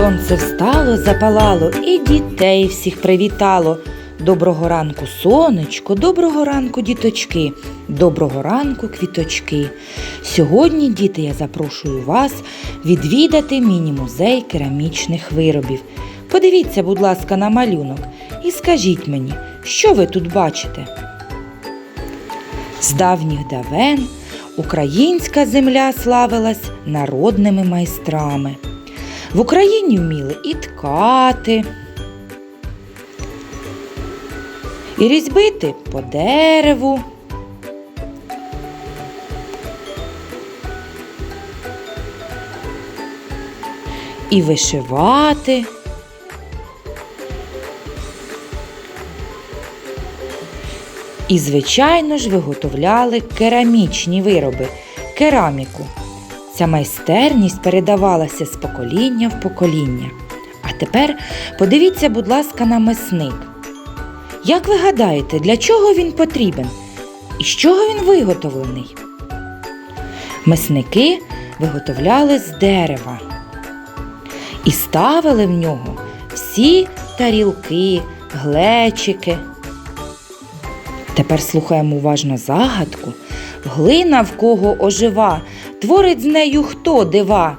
Сонце встало, запалало і дітей всіх привітало. Доброго ранку, сонечко, доброго ранку, діточки, доброго ранку, квіточки. Сьогодні, діти, я запрошую вас відвідати міні-музей керамічних виробів. Подивіться, будь ласка, на малюнок і скажіть мені, що ви тут бачите? З давніх давен українська земля славилась народними майстрами. В Україні вміли і ткати, і різьбити по дереву. І вишивати. І, звичайно ж, виготовляли керамічні вироби, кераміку. Ця майстерність передавалася з покоління в покоління. А тепер подивіться, будь ласка, на месник. Як ви гадаєте, для чого він потрібен? І з чого він виготовлений? Месники виготовляли з дерева і ставили в нього всі тарілки, глечики. Тепер слухаємо уважно загадку. Глина в кого ожива, творить з нею хто дива.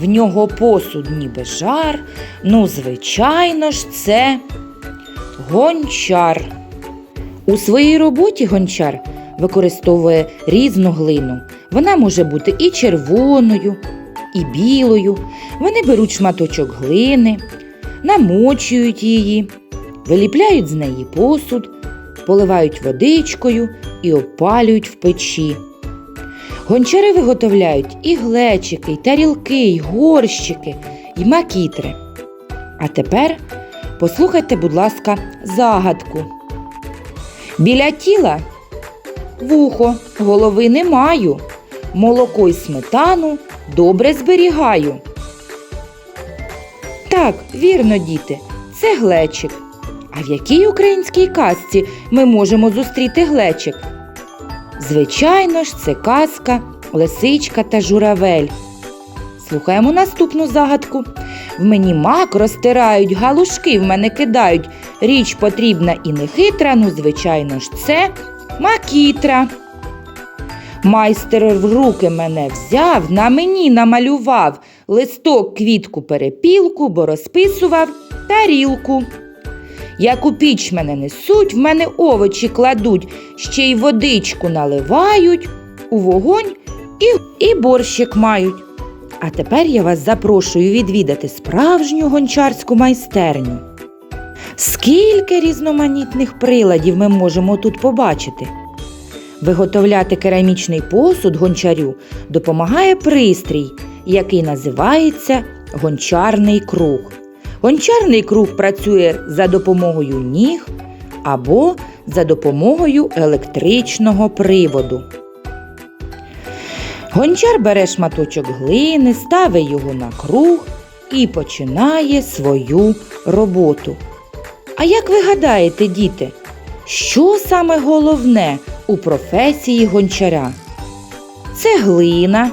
В нього посуд ніби жар, ну, звичайно ж, це гончар. У своїй роботі гончар використовує різну глину. Вона може бути і червоною, і білою. Вони беруть шматочок глини, намочують її, виліпляють з неї посуд, поливають водичкою і опалюють в печі. Гончари виготовляють і глечики, і тарілки, і горщики, і макітри. А тепер послухайте, будь ласка, загадку. Біля тіла вухо, голови не маю, молоко й сметану добре зберігаю. Так, вірно, діти, це глечик. А в якій українській казці ми можемо зустріти глечик? Звичайно ж, це казка, лисичка та журавель. Слухаємо наступну загадку. В мені мак розтирають, галушки в мене кидають. Річ потрібна і нехитра, ну, звичайно ж, це макітра. Майстер в руки мене взяв, на мені намалював листок, квітку, перепілку, бо розписував тарілку. Як у піч мене несуть, в мене овочі кладуть, ще й водичку наливають, у вогонь і, і борщик мають. А тепер я вас запрошую відвідати справжню гончарську майстерню. Скільки різноманітних приладів ми можемо тут побачити? Виготовляти керамічний посуд гончарю допомагає пристрій, який називається гончарний круг. Гончарний круг працює за допомогою ніг або за допомогою електричного приводу. Гончар бере шматочок глини, ставить його на круг і починає свою роботу. А як ви гадаєте, діти, що саме головне у професії гончаря? Це глина,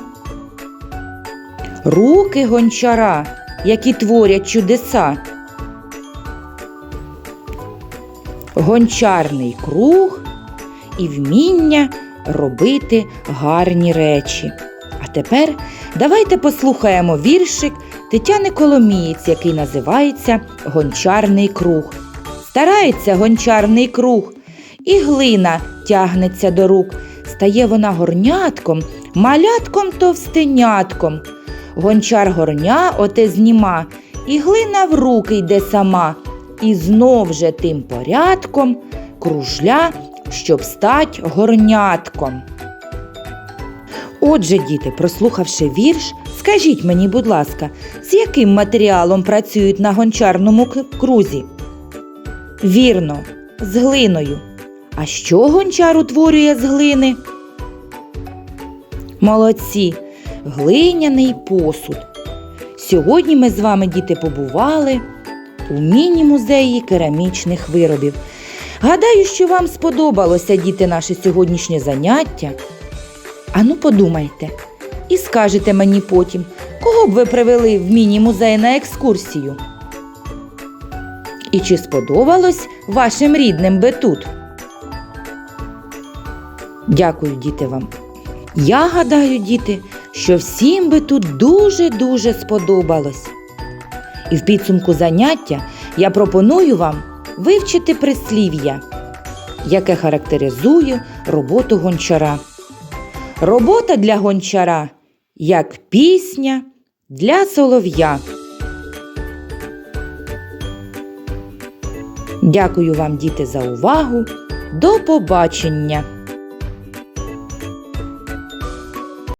руки гончара, які творять чудеса. Гончарний круг і вміння робити гарні речі. А тепер давайте послухаємо віршик Тетяни Коломієць, який називається Гончарний круг. Старається гончарний круг, і глина тягнеться до рук. Стає вона горнятком, малятком товстенятком. Гончар горня оте зніма, і глина в руки йде сама, і знов же тим порядком кружля, щоб стать горнятком. Отже, діти, прослухавши вірш, скажіть мені, будь ласка, з яким матеріалом працюють на гончарному крузі? Вірно, з глиною. А що гончар утворює з глини? Молодці, глиняний посуд. Сьогодні ми з вами, діти, побували у міні-музеї керамічних виробів. Гадаю, що вам сподобалося, діти, наше сьогоднішнє заняття. Ану, подумайте і скажете мені потім, кого б ви привели в міні-музей на екскурсію? І чи сподобалось вашим рідним би тут? Дякую, діти вам. Я гадаю, діти, що всім би тут дуже-дуже сподобалось. І в підсумку заняття я пропоную вам вивчити прислів'я, яке характеризує роботу гончара. Робота для гончара як пісня для солов'я. Дякую вам, діти, за увагу. До побачення!